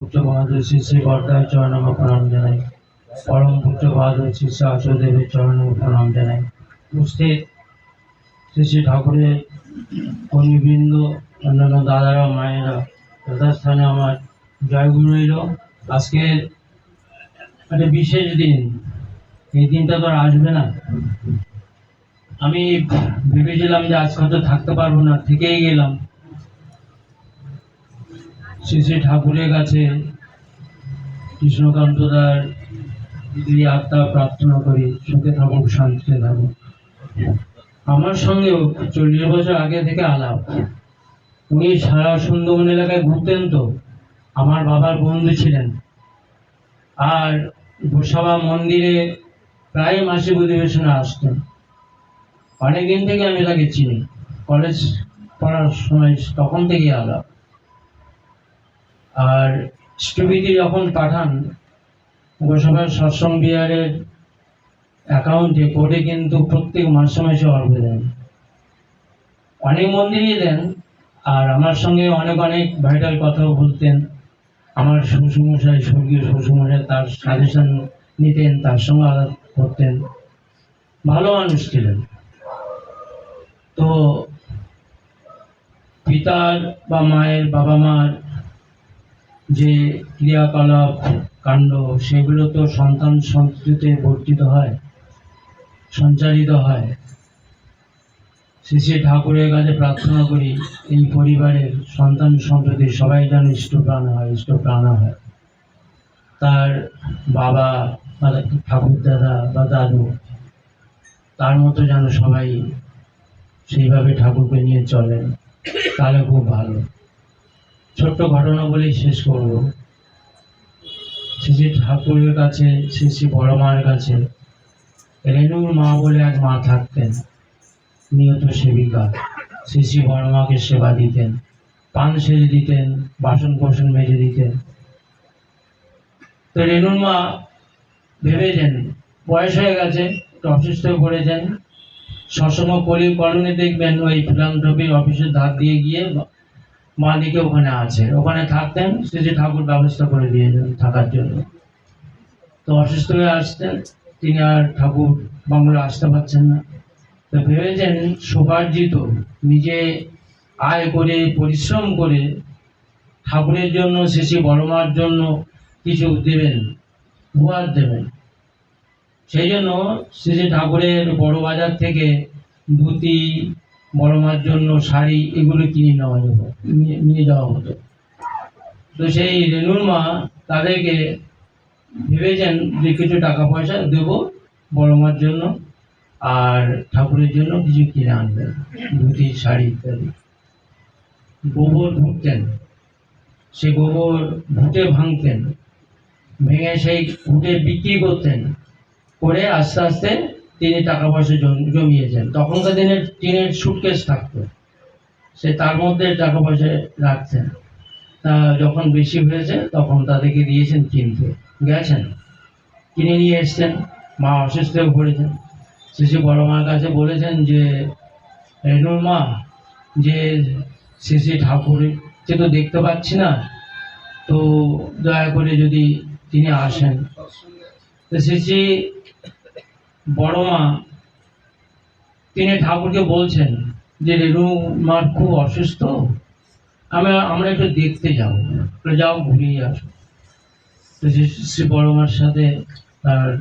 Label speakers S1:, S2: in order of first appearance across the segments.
S1: পুত্র বাহাদুর শ্রী শ্রী প্রণাম জানাই। পরম পুত্র চরণম প্রণাম জানাই। ঠাকুরের কর্মীবৃন্দ, অন্যান্য দাদারা, মায়েরা, যথাস্থানে আমার জয়গুরু রইল। আজকের একটা বিশেষ দিন। এই দিনটা তো আর আসবে না। আমি ভেবেছিলাম যে আজকে হয়তো থাকতে পারব না, থেকেই গেলাম। শ্রী ঠাকুরের কাছে কৃষ্ণকান্ত দার দিদি আত্মা প্রার্থনা করি, সুখে থাকুক, শান্তিতে থাকুক। আমার সঙ্গেও চল্লিশ বছর আগে থেকে আলাপ। উনি সারা সুন্দরবন এলাকায় ঘুরতেন তো। আমার বাবার বন্ধু ছিলেন। আর গোসাবা মন্দিরে প্রায় মাসিক অধিবেশনে আসতেন। অনেকদিন থেকে আমি তাকে চিনি। কলেজ পড়ার সময় তখন থেকেই আলাপ। আর স্থবিতি যখন পাঠান গোসাবার সৎসঙ্গ বিহারের অ্যাকাউন্টে কোর্টে কিন্তু প্রত্যেক মাসে মাসে অর্ঘ দেন। অনেক মন্দিরই দেন, আর আমার সঙ্গে অনেক অনেক ভাইটাল কথাও বলতেন। আমার শ্বশুরমশাই, স্বর্গীয় শ্বশুরমশাই তার সাজেশন নিতেন, তার সঙ্গে আলাপ করতেন। ভালো মানুষ ছিলেন। তো পিতার বা মায়ের বাবা মার যে ক্রিয়াকলাপ, কাণ্ড, সেগুলো তো সন্তান সন্ততিতে বর্তিত হয়, সঞ্চারিত হয়। শ্রী ঠাকুরের কাছে প্রার্থনা করি, এই পরিবারের সন্তান সন্ততি সবাই যেন ইষ্টপ্রাণ হয় ইষ্টপ্রাণ হয়। তার বাবা বা ঠাকুর দাদা বা দাদু, তার মতো যেন সবাই সেইভাবে ঠাকুরকে নিয়ে চলেন, তাহলে খুব ভালো। ছোট্ট ঘটনা বলেই শেষ করব। শ্রী ঠাকুরের কাছে শ্রী শ্রী বড় মার কাছে, রেণুর মা বলে এক মা থাকতেন, নিয়ত সেবিকা। শ্রী শ্রী বড় মাকে সেবা দিতেন, পান সেজে দিতেন বাসন কোসন মেজে দিতেন। তো রেণুর মা ভেবেছেন বয়স হয়ে গেছে একটু অসুস্থ হয়ে পড়েছেন সবসময় কলি কলোনি দেখবেন ওই ফিলান্থ্রপির অফিসের ধার দিয়ে গিয়ে মালিকে ওখানে আছে ওখানে থাকতেন যে ঠাকুর ব্যবস্থা করে দিয়েছেন থাকার জন্য। তো অসুস্থ হয়ে আসতেন, তিনি আর ঠাকুর বাংলা আসতে পারছেন না। তো ভেবেছেন সুপার্জিত নিজে আয় করে, পরিশ্রম করে ঠাকুরের জন্য শেষে বড় মার জন্য কিছু দেবেন, উপহার দেবেন। সেই জন্য শ্রী শ্রী ঠাকুরের বড় বাজার থেকে ধুতি বড় মার জন্য শাড়ি এগুলো কিনে নেওয়া যেত নিয়ে- যাওয়া হতো। তো সেই রেণুর মা তাদেরকে ভেবেছেন যে কিছু টাকা পয়সা দেবো বড় মার জন্য আর ঠাকুরের জন্য কিছু কিনে আনবেন ধুতি, শাড়ি ইত্যাদি। গোবর ভুটতেন সে গোবর ভুটে ভাঙতেন, ভেঙে সেই ভুটে বিক্রি করতেন, করে আস্তে আস্তে তিনি টাকা পয়সা জম- জমিয়েছেন। তখনকার দিনে টিনের সুটকেস থাকতো। সে তার মধ্যে টাকা পয়সা রাখছেন। তা যখন বেশি হয়েছে, তখন তাদেরকে দিয়েছেন কিনতে। গেছেন। কিনে নিয়ে এসছেন। মা অসুস্থ হয়ে পড়েছেন। শিশু বড় মার কাছে বলেছেন যে রেণুর মা, যে শেষে ঠাকুরকে তো দেখতে পাচ্ছি না। তো দয়া করে যদি তিনি আসেন। তো শেষে বড় মা, তিনি ঠাকুরকে বলছেন যে রেণু মার খুব অসুস্থ? আমরা আমরা একটু দেখতে যাব। যাও ঘুরিয়ে আসো। তো শ্রী বড় মার সাথে তার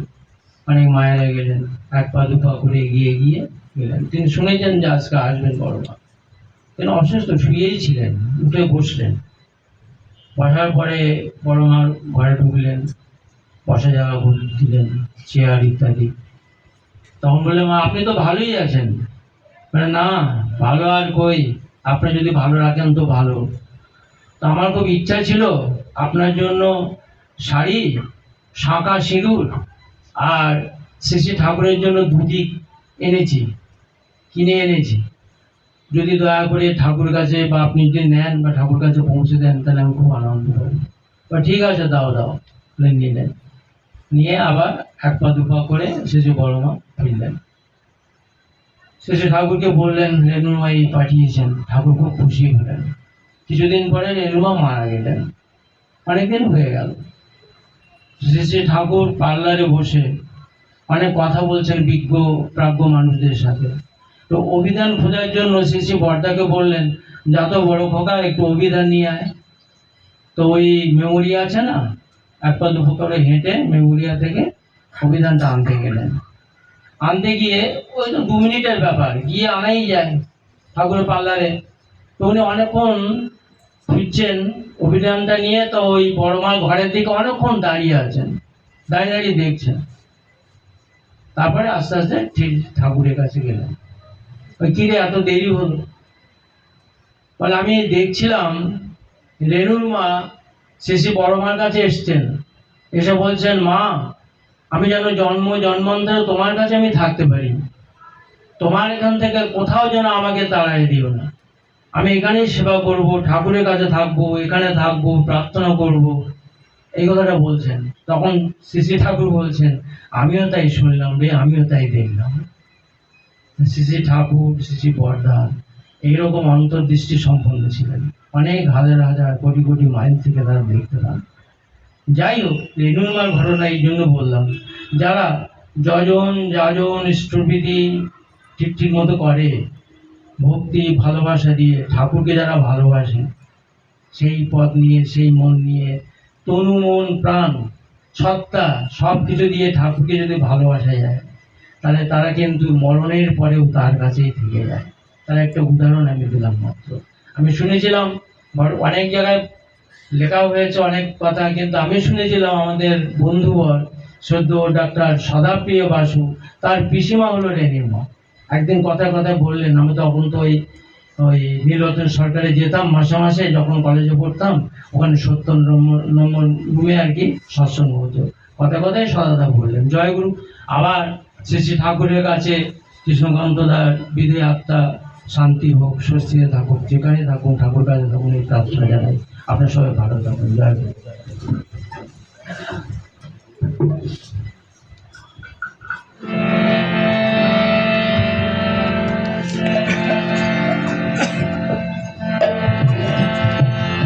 S1: অনেক মায়েরা গেলেন এক পা, দু পা করে এগিয়ে গিয়ে গেলেন। তিনি শুনেছেন যে, আজকে আসবেন বড় মা। তিনি অসুস্থ, শুয়েই ছিলেন, উঠে বসলেন। বসার পরে বড় মা ঘরে ঢুকলেন, বসা জায়গা দিলেন চেয়ার ইত্যাদি। তখন বললে, মা, আপনি তো ভালোই আছেন। মানে না, ভালো আর কই? আপনি যদি ভালো রাখেন তো ভালো। তো আমার খুব ইচ্ছা ছিল আপনার জন্য শাড়ি শাঁকা সিঁদুর আর শ্রী ঠাকুরের জন্য ধুতি এনেছি, কিনে এনেছি। যদি দয়া করে ঠাকুর কাছে বা আপনি যদি নেন বা ঠাকুর কাছে পৌঁছে দেন, তাহলে আমি খুব আনন্দ পাবো বা ঠিক আছে, দাও দাও। বলে নিলেন নিয়ে আবার এক পা দু পা করে শেষে বড় মা ফিরলেন। শেষে ঠাকুরকে বললেন রেণুমা এই পাঠিয়েছেন। ঠাকুর খুব খুশি হলেন। কিছুদিন পরে রেণুমা মারা গেলেন। অনেকদিন হয়ে গেল। শ্রী ঠাকুর পার্লারে বসে অনেক কথা বলছেন বিজ্ঞ, প্রাজ্ঞ মানুষদের সাথে। তো অভিধান খোঁজার জন্য শ্রী বর্দাকে বললেন, যত বড় খোকা, একটু অভিধান নিয়ে আয়। তো ওই মেমোরিয়া আছে না? এক পা দুপো করে হেঁটে মেমোরিয়া থেকে অভিধানটা আনতে গেলেন আনতে গিয়ে ওই তো দু মিনিটের ব্যাপার। গিয়ে আনাই যায় ঠাকুরের পার্লারে। তো উনি অনেকক্ষণ ফিরছেন। অভিধানটা নিয়ে তো ওই বড় মাল ঘরের দিকে অনেকক্ষণ দাঁড়িয়ে আছেন। দাঁড়িয়ে দাঁড়িয়ে দেখছেন। তারপরে আস্তে আস্তে ঠিক ঠাকুরের কাছে গেলেন। ওই কিরে, এত দেরি হলো? বলে, আমি দেখছিলাম রেণুর মা শেষে বড় মার কাছে এসছেন। এসে বলছেন, মা আমি যেন জন্ম, জন্মান্তরে তোমার কাছে আমি থাকতে পারি। তোমার এখান থেকে কোথাও যেন আমাকে তাড়াই দিও না। আমি এখানেই সেবা করব, ঠাকুরের কাছে থাকব, এখানে থাকব, প্রার্থনা করব। এই কথাটা বলছেন। তখন শ্রী ঠাকুর বলছেন, আমিও তাই শুনলাম রে, আমিও তাই দেখলাম। শ্রী ঠাকুর শ্রী বরদান, এইরকম অন্তর্দৃষ্টি সম্পন্ন ছিলেন। অনেক হাজার হাজার, কোটি কোটি মাইল থেকে তারা দেখতে পান। যাই হোক রেণুমার ঘটনা এই জন্য বললাম। যারা যজন, যাজন স্থবিধি ঠিক ঠিক মতো করে, ভক্তি, ভালোবাসা দিয়ে, ঠাকুরকে যারা ভালোবাসে, সেই পথ নিয়ে, সেই মন নিয়ে, তনু মন, প্রাণ, সত্তা সব কিছু দিয়ে ঠাকুরকে যদি ভালোবাসা যায়, তাহলে তারা কিন্তু মরণের পরেও তার কাছেই থেকে যায়। তার একটা উদাহরণ আমি দিলাম মাত্র। আমি শুনেছিলাম, অনেক জায়গায় লেখাও হয়েছে অনেক কথা, কিন্তু আমি শুনেছিলাম আমাদের বন্ধুবর সদ্য ডাক্তার সদাপ্রিয় বাসু, তার পিসিমা হলো রেনির মা একদিন কথায় কথায় বললেন, আমি তখন তো ওই ওই নীলরতন সরকারে যেতাম মাসে মাসে, যখন কলেজে পড়তাম, ওখানে সত্তর নম্বর রুমে আর কি সৎসঙ্গ হতো। কথা কথায় সদাদা বললেন, জয়গুরু, আবার শ্রী শ্রী ঠাকুরের কাছে কৃষ্ণকান্ত দার বিধি আত্মা শান্তি হোক স্বস্তিতে থাকুক যেখানে থাকুন, ঠাকুর কাছে থাকুন, এই প্রার্থনা জানাই। আপনার সবাই ভালো থাকুন, জয়